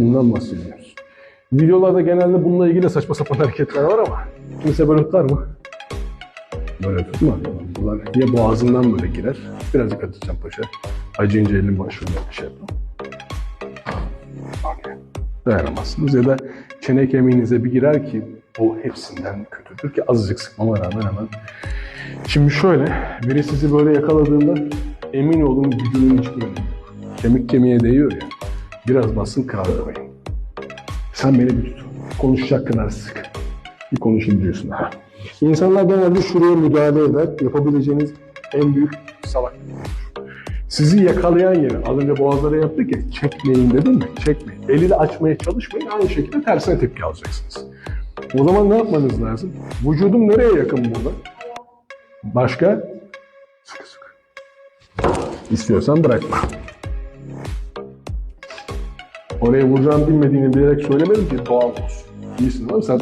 Bundan bahsediyoruz. Videolarda genelde bununla ilgili saçma sapan hareketler var ama kimse böyle tutar mı? Böyle tutma. Bunlar ya boğazından böyle girer. Birazcık atacağım paşa. Acıyınca elin başvuruna bir şey yapalım. Dayanamazsınız ya da çene kemiğinize bir girer ki o hepsinden kötüdür ki azıcık sıkmama rağmen hemen. Şimdi şöyle, biri sizi böyle yakaladığında emin olun gücünün hiçbir önemi yok. Kemik kemiğe değiyor ya, biraz basın kaldırmayın. Sen beni bir tut. Konuşacak kadar sık. Bir konuşayım diyorsun ha. İnsanlar genelde şuraya müdahale eder. Yapabileceğiniz en büyük salak. Sizi yakalayan yeri, az önce boğazlara yaptık ya, çekmeyin dedim mi? Çekmeyin. Eli de açmaya çalışmayın, aynı şekilde tersine tepki alacaksınız. O zaman ne yapmanız lazım? Vücudum nereye yakın burada? Başka? Sıkı sıkı. İstiyorsan bırakma. Oraya vuracağını bilmediğini bilerek söylemedim ki doğal olsun. İyisin ama sen.